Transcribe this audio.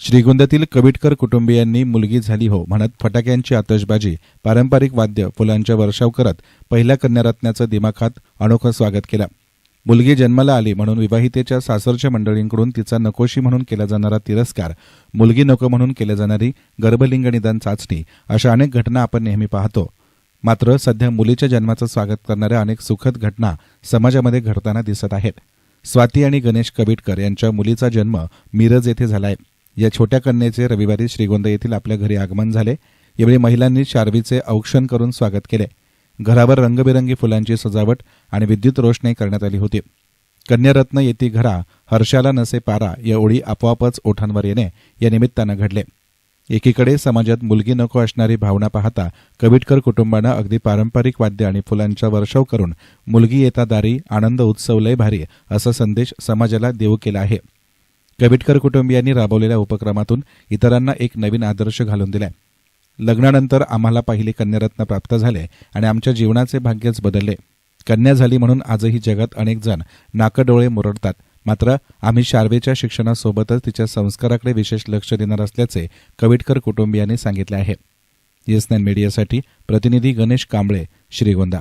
श्रीगोंद्यातील कविटकर कुटुंबियांनी मुलगी झाली हो म्हणत फटाक्यांची आतषबाजी पारंपरिक वाद्य फुलांच्या वर्षाव करत पहिल्या कन्यारत्नाचं दिमाखात अनोखं स्वागत केलं. मुलगी जन्माला आली म्हणून विवाहितेच्या सासरच्या मंडळींकडून तिचा नकोशी म्हणून केला जाणारा तिरस्कार मुलगी नको म्हणून केल्या जाणारी गर्भलिंग निदान चाचणी अशा अनेक घटना आपण नेहमी पाहतो. मात्र सध्या मुलीच्या जन्माचं स्वागत करणाऱ्या अनेक सुखद घटना समाजामध्ये घडताना दिसत आहेत. स्वाती आणि गणेश कबिटकर यांच्या मुलीचा जन्म मिरज येथे झालाय. या छोट्या कन्येचे रविवारी श्रीगोंदा येथील आपल्या घरी आगमन झाले. यावेळी महिलांनी शार्वीचे औक्षण करून स्वागत केले. घरावर रंगबेरंगी फुलांची सजावट आणि विद्युत रोषणाई करण्यात आली होती. कन्यारत्न येती घरा हर्षाला नसे पारा या ओळी आपोआपच ओठांवर येणे या निमित्तानं घडले. एकीकडे समाजात मुलगी नको असणारी भावना पाहता कविटकर कुटुंबानं अगदी पारंपरिक वाद्य आणि फुलांचा वर्षाव करून मुलगी येता दारी आनंद उत्सव लय भारी असा संदेश समाजाला देऊ केला आहे. कविटकर कुटुंबियांनी राबवलेल्या उपक्रमातून इतरांना एक नवीन आदर्श घालून दिलाय. लग्नानंतर आम्हाला पहिली कन्यारत्न प्राप्त झाले आणि आमच्या जीवनाचे भाग्यच बदलले. कन्या झाली म्हणून आजही जगात अनेक जण नाकडोळे मुरडतात. मात्र आम्ही शार्वेच्या शिक्षणासोबतच तिच्या संस्काराकडे विशेष लक्ष देणार असल्याचे कविटकर कुटुंबियांनी सांगितले आहे. येसनॅन मीडियासाठी प्रतिनिधी गणेश कांबळे श्रीगोंदा.